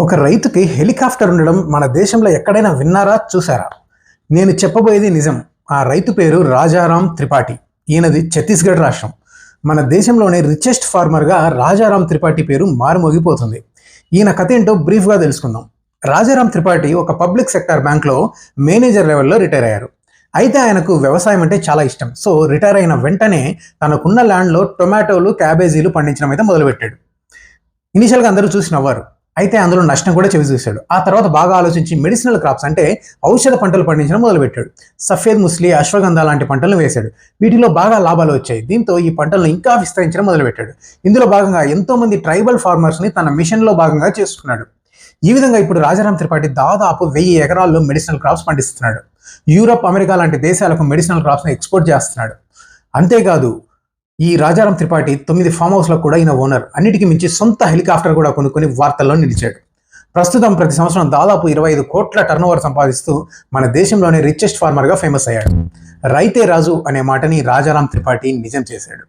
ఒక రైతుకి హెలికాప్టర్ ఉండడం మన దేశంలో ఎక్కడైనా విన్నారా చూసారా నేను చెప్పబోయేది నిజం. ఆ రైతు పేరు రాజారాం త్రిపాఠి. ఈయనది ఛత్తీస్గఢ్ రాష్ట్రం. మన దేశంలోనే రిచెస్ట్ ఫార్మర్గా రాజారాం త్రిపాఠి పేరు మారుమోగిపోతుంది. ఈయన కథ ఏంటో బ్రీఫ్గా తెలుసుకుందాం. రాజారాం త్రిపాఠి ఒక పబ్లిక్ సెక్టార్ బ్యాంక్లో మేనేజర్ లెవెల్లో రిటైర్ అయ్యారు. అయితే ఆయనకు వ్యవసాయం అంటే చాలా ఇష్టం. సో రిటైర్ అయిన వెంటనే తనకున్న ల్యాండ్లో టొమాటోలు క్యాబేజీలు పండించడం అయితే మొదలుపెట్టాడు. ఇనిషియల్గా అందరూ చూసి నవ్వారు. అయితే అందులో నష్టం కూడా చెవి ఆ తర్వాత బాగా ఆలోచించి మెడిసినల్ క్రాప్స్ అంటే ఔషధ పంటలు పండించడం మొదలుపెట్టాడు. సఫేద్ ముస్లి అశ్వగంధ లాంటి పంటలను వేశాడు. వీటిలో బాగా లాభాలు వచ్చాయి. దీంతో ఈ పంటలను ఇంకా విస్తరించడం మొదలుపెట్టాడు. ఇందులో భాగంగా ఎంతోమంది ట్రైబల్ ఫార్మర్స్ని తన మిషన్లో భాగంగా చేసుకున్నాడు. ఈ విధంగా ఇప్పుడు రాజారాం త్రిపాఠి దాదాపు వెయ్యి ఎకరాల్లో మెడిసినల్ క్రాప్స్ పండిస్తున్నాడు. యూరప్ అమెరికా లాంటి దేశాలకు మెడిసినల్ క్రాప్స్ని ఎక్స్పోర్ట్ చేస్తున్నాడు. అంతేకాదు ఈ రాజారాం త్రిపాఠి తొమ్మిది ఫామ్ హౌస్లకు కూడా ఈయన ఓనర్ అన్నిటికీ మించి సొంత హెలికాప్టర్ కూడా కొనుక్కొని వార్తల్లో నిలిచాడు. ప్రస్తుతం ప్రతి సంవత్సరం దాదాపు ఇరవై ఐదు కోట్ల టర్న్ సంపాదిస్తూ మన దేశంలోనే రిచెస్ట్ ఫార్మర్గా ఫేమస్ అయ్యాడు. రైతే రాజు అనే మాటని రాజారాం త్రిపాఠి నిజం చేశాడు.